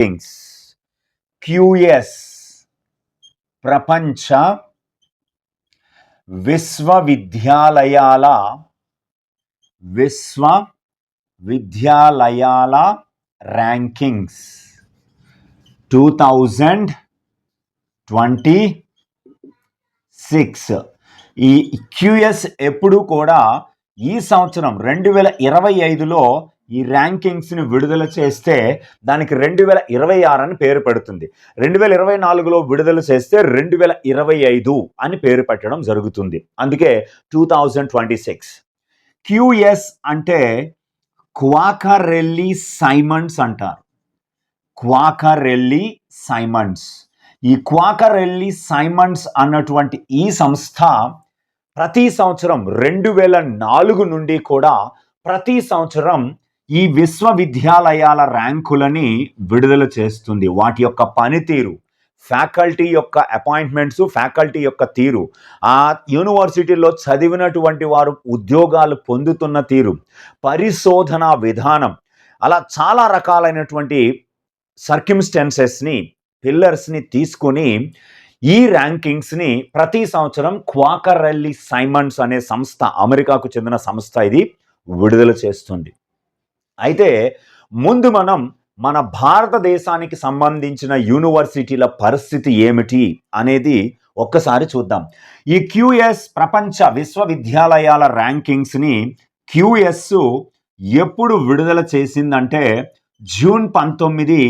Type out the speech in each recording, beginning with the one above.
Things QS ప్రపంచ. విశ్వవిద్యాలయాల. విశ్వ విద్యాలయాల rankings two thousand twenty six ఈ క్యూఎస్ ఎప్పుడు కూడా ఈ సంవత్సరం రెండు వేల ఇరవై ఐదులో ఈ ర్యాంకింగ్స్ని విడుదల చేస్తే దానికి రెండు వేల ఇరవై ఆరు అని పేరు పెడుతుంది. రెండు వేల ఇరవై నాలుగులో విడుదల చేస్తే రెండు వేల ఇరవై ఐదు అని పేరు పెట్టడం జరుగుతుంది. అందుకే two thousand twenty six. QS అంటే క్వాకరెల్లి సైమండ్స్ అంటారు. Quacquarelli Symonds. ఈ క్వాకరెల్లి సైమండ్స్ అన్నటువంటి ఈ సంస్థ ప్రతి సంవత్సరం రెండు వేల నాలుగు నుండి కూడా ప్రతి సంవత్సరం ఈ విశ్వవిద్యాలయాల ర్యాంకులని విడుదల చేస్తుంది. వాటి యొక్క పనితీరు ఫ్యాకల్టీ యొక్క అపాయింట్మెంట్స్ ఫ్యాకల్టీ యొక్క తీరు ఆ యూనివర్సిటీలో చదివినటువంటి వారు ఉద్యోగాలు పొందుతున్న తీరు పరిశోధన విధానం అలా చాలా రకాలైనటువంటి సర్కిమ్స్టెన్సెస్ని పిల్లర్స్ని తీసుకుని ఈ ర్యాంకింగ్స్ని ప్రతి సంవత్సరం క్వాకరెల్లి సైమండ్స్ అనే సంస్థ అమెరికాకు చెందిన సంస్థ ఇది విడుదల చేస్తుంది. అయితే ముందు మనం మన భారతదేశానికి సంబంధించిన యూనివర్సిటీల పరిస్థితి ఏమిటి అనేది ఒక్కసారి చూద్దాం. ఈ క్యూఎస్ ప్రపంచ విశ్వవిద్యాలయాల ర్యాంకింగ్స్ని క్యూఎస్ ఎప్పుడు విడుదల చేసిందంటే జూన్ పంతొమ్మిది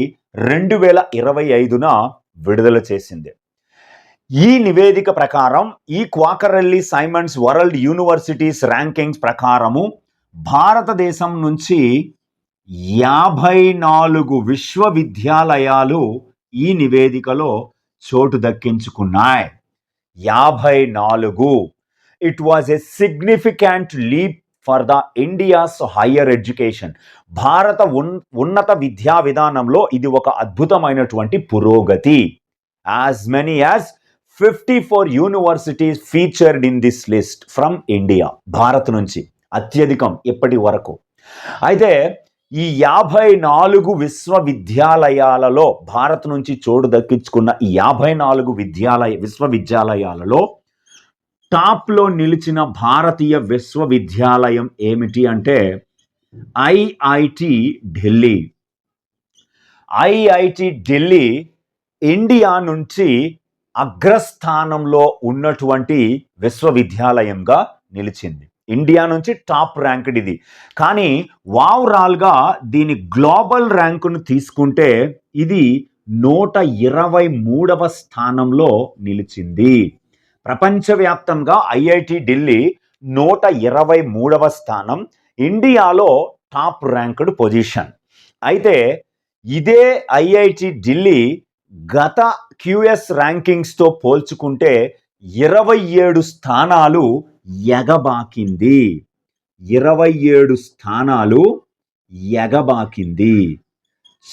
రెండు వేల ఇరవై ఐదున విడుదల చేసింది. ఈ నివేదిక ప్రకారం ఈ Quacquarelli Symonds world universities rankings ప్రకారము భారతదేశం నుంచి యాభై నాలుగు విశ్వవిద్యాలయాలు ఈ నివేదికలో చోటు దక్కించుకున్నాయి. యాభై నాలుగు it was a significant leap for the India's higher education భారత ఉన్ ఉన్నత విద్యా విధానంలో ఇది ఒక అద్భుతమైనటువంటి పురోగతి. As many as fifty four universities featured in this list from India Bharat నుంచి అత్యధికం ఇప్పటి వరకు. అయితే ఈ యాభై నాలుగు విశ్వవిద్యాలయాలలో భారత్ నుంచి చోటు దక్కించుకున్న ఈ యాభై నాలుగు విద్యాలయ విశ్వవిద్యాలయాలలో టాప్లో నిలిచిన భారతీయ విశ్వవిద్యాలయం ఏమిటి అంటే IIT Delhi. IIT Delhi India నుంచి అగ్రస్థానంలో ఉన్నటువంటి విశ్వవిద్యాలయంగా నిలిచింది. ఇండియా నుంచి టాప్ ర్యాంక్డ్ ఇది. కానీ ఓవరాల్గా దీని గ్లోబల్ ర్యాంకును తీసుకుంటే ఇది నూట ఇరవై మూడవ స్థానంలో నిలిచింది. ప్రపంచవ్యాప్తంగా ఐఐటి ఢిల్లీ నూట ఇరవై మూడవ స్థానం ఇండియాలో టాప్ ర్యాంక్డ్ పొజిషన్. అయితే ఇదే ఐఐటి ఢిల్లీ గత క్యూఎస్ ర్యాంకింగ్స్తో పోల్చుకుంటే ఇరవై ఏడు స్థానాలు ఎగబాకింది. ఇరవై ఏడు స్థానాలు ఎగబాకింది.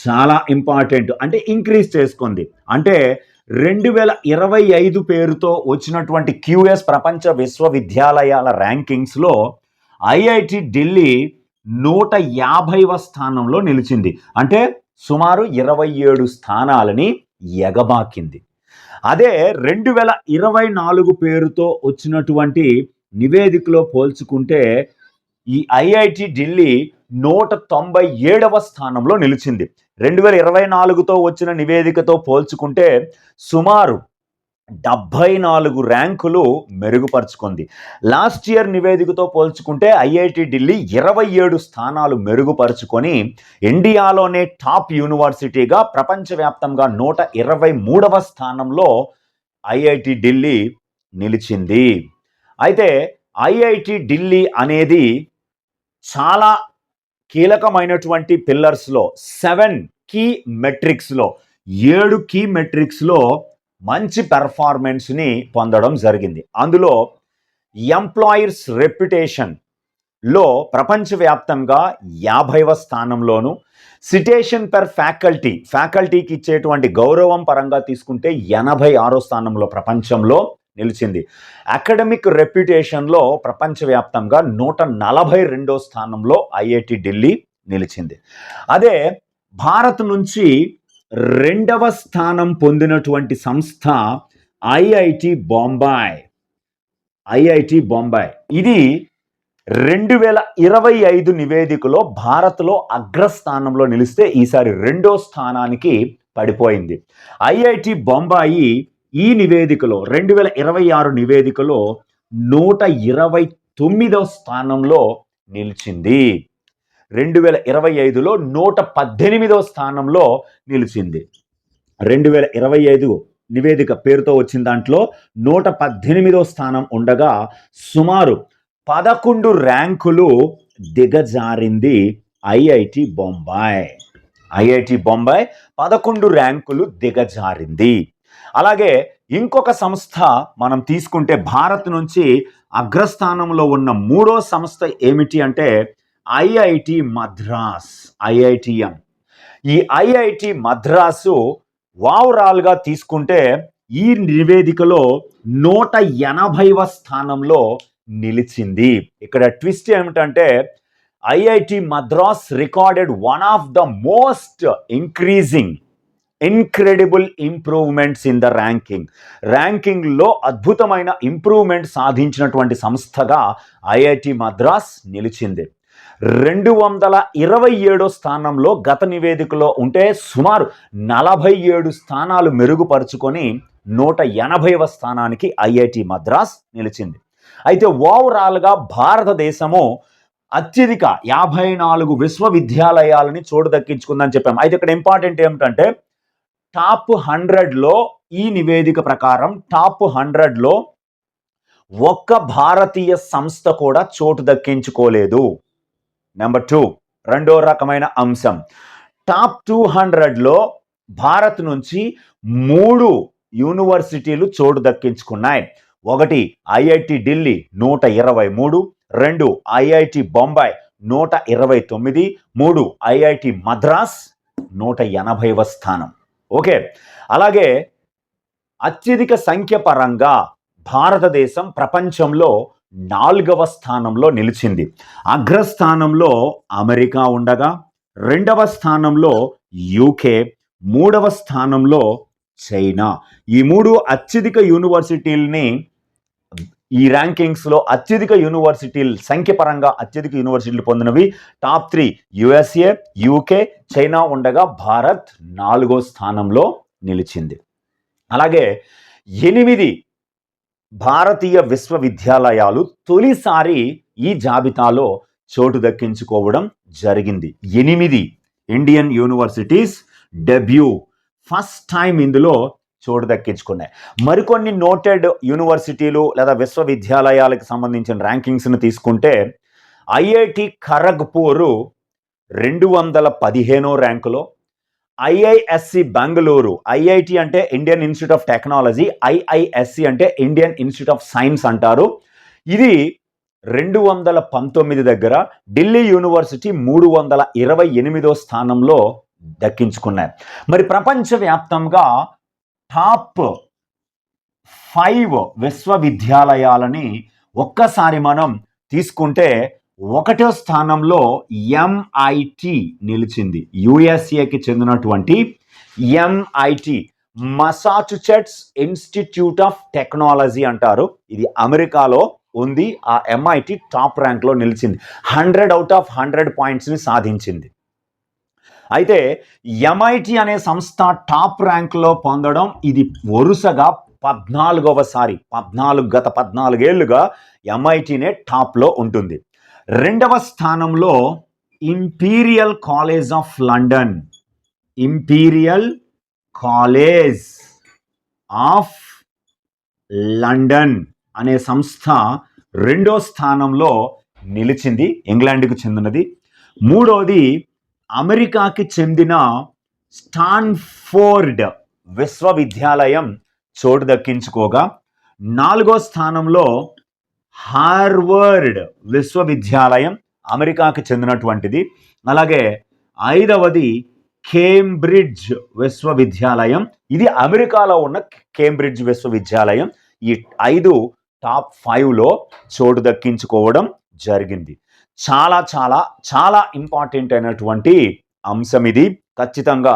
చాలా ఇంపార్టెంట్. అంటే ఇంక్రీజ్ చేసుకుంది. అంటే రెండు వేల ఇరవై ఐదు పేరుతో వచ్చినటువంటి క్యూఎస్ ప్రపంచ విశ్వవిద్యాలయాల ర్యాంకింగ్స్లో ఐఐటి ఢిల్లీ నూట యాభైవ స్థానంలో నిలిచింది. అంటే సుమారు ఇరవై ఏడు స్థానాలని ఎగబాకింది. అదే రెండు వేల ఇరవై నాలుగు పేరుతో వచ్చినటువంటి నివేదికలో పోల్చుకుంటే ఈ ఐఐటి ఢిల్లీ నూట తొంభై ఏడవ స్థానంలో నిలిచింది. రెండు వేల ఇరవై నాలుగుతో వచ్చిన నివేదికతో పోల్చుకుంటే సుమారు డెబ్భై నాలుగు ర్యాంకులు మెరుగుపరుచుకుంది. లాస్ట్ ఇయర్ నివేదికతో పోల్చుకుంటే ఐఐటి ఢిల్లీ ఇరవై ఏడు స్థానాలు మెరుగుపరుచుకొని ఇండియాలోనే టాప్ యూనివర్సిటీగా ప్రపంచవ్యాప్తంగా నూట ఇరవై మూడవ స్థానంలో ఐఐటి ఢిల్లీ నిలిచింది. అయితే ఐఐటి ఢిల్లీ అనేది చాలా కీలకమైనటువంటి పిల్లర్స్లో సెవెన్ కీ మెట్రిక్స్లో ఏడు కీ మెట్రిక్స్లో మంచి పెర్ఫార్మెన్స్ని పొందడం జరిగింది. అందులో ఎంప్లాయర్స్ రెప్యుటేషన్లో ప్రపంచవ్యాప్తంగా యాభైవ స్థానంలోను సిటేషన్ పర్ ఫ్యాకల్టీ ఫ్యాకల్టీకి ఇచ్చేటువంటి గౌరవం పరంగా తీసుకుంటే ఎనభై ఆరో స్థానంలో ప్రపంచంలో నిలిచింది. అకాడమిక్ రెప్యుటేషన్లో ప్రపంచవ్యాప్తంగా నూట నలభై రెండో స్థానంలో ఐఐటి ఢిల్లీ నిలిచింది. అదే భారత్ నుంచి రెండవ స్థానం పొందినటువంటి సంస్థ ఐఐటి బొంబాయి. ఐఐటి బొంబాయి. ఇది రెండు వేల ఇరవై ఐదు నివేదికలో భారత్లో అగ్రస్థానంలో నిలిస్తే ఈసారి రెండో స్థానానికి పడిపోయింది. ఐఐటి బొంబాయి ఈ నివేదికలో రెండు వేల ఇరవై ఆరు నివేదికలో నూట ఇరవై తొమ్మిదవ స్థానంలో నిలిచింది. రెండు వేల ఇరవై ఐదులో నూట పద్దెనిమిదవ స్థానంలో నిలిచింది. రెండు వేల ఇరవై ఐదు నివేదిక పేరుతో వచ్చిన దాంట్లో నూట పద్దెనిమిదవ స్థానం ఉండగా సుమారు పదకొండు ర్యాంకులు దిగజారింది ఐఐటి బొంబాయి. ఐఐటి బొంబాయి పదకొండు ర్యాంకులు దిగజారింది. అలాగే ఇంకొక సంస్థ మనం తీసుకుంటే భారత్ నుంచి అగ్రస్థానంలో ఉన్న మూడో సంస్థ ఏమిటి అంటే ఐఐటి మద్రాస్ ఐఐటిఎం. ఈ ఐఐటి మద్రాసు ఓవరాల్గా తీసుకుంటే ఈ నివేదికలో నూట ఎనభైవ స్థానంలో నిలిచింది. ఇక్కడ ట్విస్ట్ ఏమిటంటే IIT Madras recorded one of the most increasing incredible improvements in the ranking ర్యాంకింగ్లో అద్భుతమైన ఇంప్రూవ్మెంట్ సాధించినటువంటి సంస్థగా ఐఐటి మద్రాస్ నిలిచింది. రెండు వందల ఇరవై ఏడో స్థానంలో గత నివేదికలో ఉంటే సుమారు నలభై ఏడు స్థానాలు మెరుగుపరుచుకొని నూట ఎనభైవ స్థానానికి ఐఐటి మద్రాస్ నిలిచింది. అయితే ఓవరాల్గా భారతదేశము అత్యధిక యాభై నాలుగు విశ్వవిద్యాలయాలని చోటు దక్కించుకుందని చెప్పాము అయితే ఇక్కడ ఇంపార్టెంట్ ఏమిటంటే టాప్ హండ్రెడ్లో ఈ నివేదిక ప్రకారం టాప్ హండ్రెడ్లో ఒక్క భారతీయ సంస్థ కూడా చోటు దక్కించుకోలేదు. నెంబర్ టూ రెండో రకమైన అంశం. టాప్ టూ హండ్రెడ్లో భారత్ నుంచి మూడు యూనివర్సిటీలు చోటు దక్కించుకున్నాయి. ఒకటి ఐఐటి ఢిల్లీ నూట ఇరవై మూడు రెండు ఐఐటి బొంబాయి నూట ఇరవై తొమ్మిది మూడు ఐఐటి మద్రాస్ నూట ఎనభైవ స్థానం. ఓకే. అలాగే అత్యధిక సంఖ్య పరంగా భారతదేశం ప్రపంచంలో నాలుగవ స్థానంలో నిలిచింది. అగ్రస్థానంలో అమెరికా ఉండగా రెండవ స్థానంలో యూకే మూడవ స్థానంలో చైనా. ఈ మూడు అత్యధిక యూనివర్సిటీల్ని ఈ ర్యాంకింగ్స్లో అత్యధిక యూనివర్సిటీలు సంఖ్య పరంగా అత్యధిక యూనివర్సిటీలు పొందినవి top three USA UK China ఉండగా భారత్ నాలుగో స్థానంలో నిలిచింది. అలాగే ఎనిమిది భారతీయ విశ్వవిద్యాలయాలు తొలిసారి ఈ జాబితాలో చోటు దక్కించుకోవడం జరిగింది. ఎనిమిది Indian universities debut first time ఇందులో చోటు దక్కించుకున్నాయి. మరికొన్ని నోటెడ్ యూనివర్సిటీలు లేదా విశ్వవిద్యాలయాలకు సంబంధించిన ర్యాంకింగ్స్ను తీసుకుంటే ఐఐటి ఖరగ్పూరు రెండు వందల పదిహేనో ర్యాంకులో ఐఐఎస్సి బెంగళూరు ఐఐటి అంటే Indian Institute of Technology IISc అంటే ఇండియన్ ఇన్స్టిట్యూట్ ఆఫ్ సైన్స్ అంటారు. ఇది రెండు వందల పంతొమ్మిది దగ్గర ఢిల్లీ యూనివర్సిటీ మూడు వందల ఇరవై ఎనిమిదో స్థానంలో దక్కించుకున్నాయి. మరి ప్రపంచవ్యాప్తంగా టాప్ ఫైవ్ విశ్వవిద్యాలయాలని ఒక్కసారి మనం తీసుకుంటే ఒకటో స్థానంలో ఎంఐటి నిలిచింది. యుఎస్ఏకి చెందినటువంటి MIT Massachusetts Institute of Technology అంటారు. ఇది అమెరికాలో ఉంది. ఆ ఎంఐటి టాప్ ర్యాంక్లో నిలిచింది. హండ్రెడ్ అవుట్ ఆఫ్ హండ్రెడ్ పాయింట్స్ని సాధించింది. అయితే ఎంఐటి అనే సంస్థ టాప్ ర్యాంక్లో పొందడం ఇది వరుసగా పద్నాలుగవసారి పద్నాలుగు గత పద్నాలుగేళ్ళుగా ఎంఐటీనే టాప్లో ఉంటుంది. రెండవ స్థానంలో Imperial College of London Imperial College of London అనే సంస్థ రెండో స్థానంలో నిలిచింది ఇంగ్లాండ్కు చెందినది. మూడోది అమెరికాకి చెందిన స్టాన్ఫోర్డ్ విశ్వవిద్యాలయం చోటు దక్కించుకోగా నాలుగో స్థానంలో హార్వర్డ్ విశ్వవిద్యాలయం అమెరికాకి చెందినటువంటిది. అలాగే ఐదవది కేంబ్రిడ్జ్ విశ్వవిద్యాలయం. ఇది అమెరికాలో ఉన్న కేంబ్రిడ్జ్ విశ్వవిద్యాలయం. ఈ ఐదు టాప్ ఫైవ్లో చోటు దక్కించుకోవడం జరిగింది. చాలా చాలా చాలా ఇంపార్టెంట్ అయినటువంటి అంశం ఇది. ఖచ్చితంగా